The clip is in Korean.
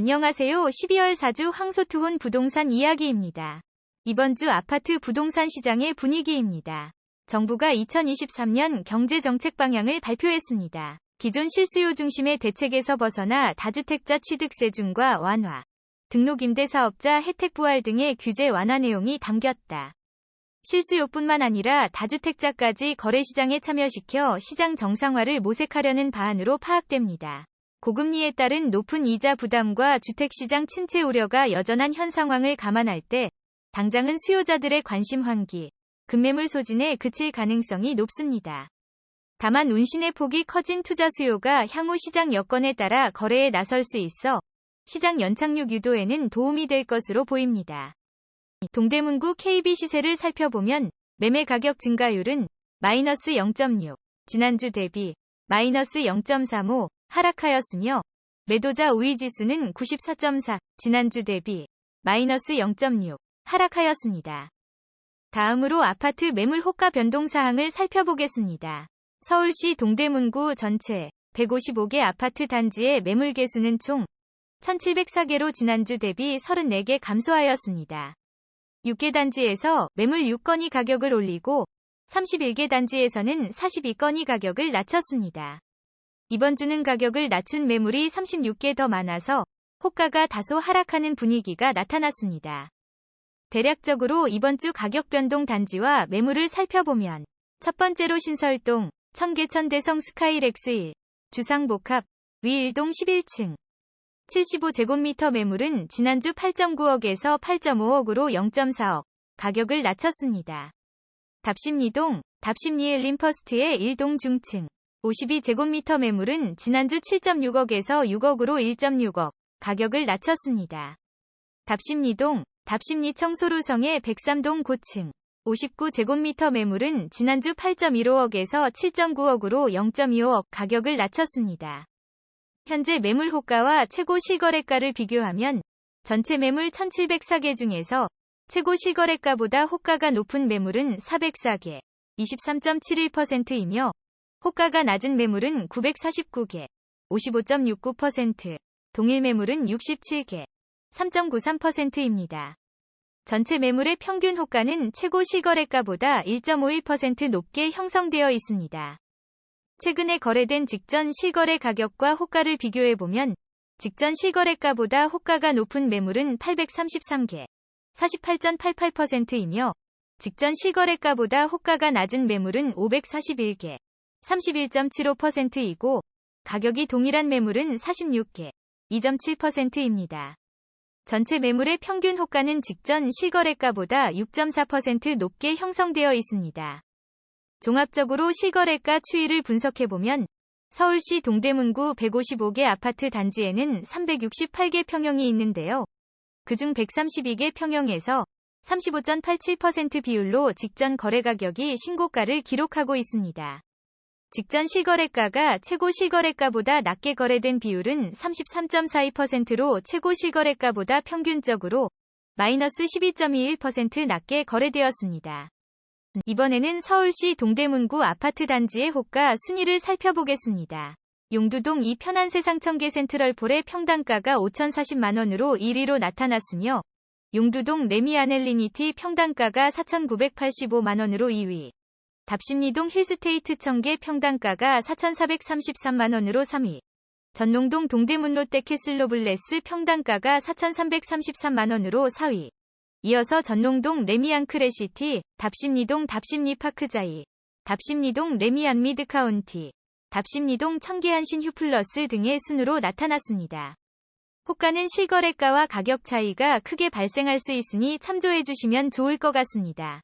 안녕하세요. 12월 4주 황소투혼 부동산 이야기입니다. 이번 주 아파트 부동산 시장의 분위기입니다. 정부가 2023년 경제정책 방향을 발표했습니다. 기존 실수요 중심의 대책에서 벗어나 다주택자 취득세 중과 완화, 등록임대사업자 혜택 부활 등의 규제 완화 내용이 담겼다. 실수요뿐만 아니라 다주택자까지 거래시장에 참여시켜 시장 정상화를 모색하려는 바안으로 파악됩니다. 고금리에 따른 높은 이자 부담과 주택시장 침체 우려가 여전한 현 상황을 감안할 때 당장은 수요자들의 관심 환기, 급매물 소진에 그칠 가능성이 높습니다. 다만 운신의 폭이 커진 투자 수요가 향후 시장 여건에 따라 거래에 나설 수 있어 시장 연착륙 유도에는 도움이 될 것으로 보입니다. 동대문구 KB 시세를 살펴보면 매매 가격 증가율은 마이너스 0.6, 지난주 대비 마이너스 0.35 하락하였으며 매도자 우위 지수는 94.4, 지난주 대비 마이너스 0.6 하락하였습니다. 다음으로 아파트 매물 호가 변동 사항을 살펴보겠습니다. 서울시 동대문구 전체 155개 아파트 단지의 매물 개수는 총 1704개로 지난주 대비 34개 감소하였습니다. 6개 단지에서 매물 6건이 가격을 올리고 31개 단지에서는 42건이 가격을 낮췄습니다. 이번 주는 가격을 낮춘 매물이 36개 더 많아서 호가가 다소 하락하는 분위기가 나타났습니다. 대략적으로 이번 주 가격 변동 단지와 매물을 살펴보면 첫 번째로 신설동, 청계천 대성 스카이렉스 1, 주상복합, 위일동 11층, 75제곱미터 매물은 지난주 8.9억에서 8.5억으로 0.4억, 가격을 낮췄습니다. 답심리동, 답심리의 림퍼스트의 1동 중층, 52제곱미터 매물은 지난주 7.6억에서 6억으로 1.6억, 가격을 낮췄습니다. 답심리동, 답심리 청소루성의 103동 고층, 59제곱미터 매물은 지난주 8.15억에서 7.9억으로 0.25억 가격을 낮췄습니다. 현재 매물 호가와 최고 실거래가를 비교하면 전체 매물 1704개 중에서 최고 실거래가보다 호가가 높은 매물은 404개, 23.71%이며 호가가 낮은 매물은 949개, 55.69%, 동일 매물은 67개, 3.93%입니다. 전체 매물의 평균 호가는 최고 실거래가보다 1.51% 높게 형성되어 있습니다. 최근에 거래된 직전 실거래 가격과 호가를 비교해보면 직전 실거래가보다 호가가 높은 매물은 833개, 48.88%이며 직전 실거래가보다 호가가 낮은 매물은 541개, 31.75%이고 가격이 동일한 매물은 46개, 2.7%입니다. 전체 매물의 평균 호가는 직전 실거래가보다 6.4% 높게 형성되어 있습니다. 종합적으로 실거래가 추이를 분석해보면 서울시 동대문구 155개 아파트 단지에는 368개 평형이 있는데요. 그중 132개 평형에서 35.87% 비율로 직전 거래 가격이 신고가를 기록하고 있습니다. 직전 실거래가가 최고 실거래가보다 낮게 거래된 비율은 33.42%로 최고 실거래가보다 평균적으로 마이너스 12.21% 낮게 거래되었습니다. 이번에는 서울시 동대문구 아파트 단지의 호가 순위를 살펴보겠습니다. 용두동 이 편한 세상 청계 센트럴폴의 평당가가 5,040만원으로 1위로 나타났으며 용두동 레미아넬리니티 평당가가 4,985만원으로 2위, 답심리동 힐스테이트 청계 평당가가 4,433만원으로 3위, 전농동 동대문 롯데캐슬로블레스 평당가가 4,333만원으로 4위, 이어서 전농동 레미안크레시티, 답심리동 답심리파크자이, 답심리동 레미안 미드카운티, 답심리동 청계한신 휴플러스 등의 순으로 나타났습니다. 호가는 실거래가와 가격 차이가 크게 발생할 수 있으니 참조해 주시면 좋을 것 같습니다.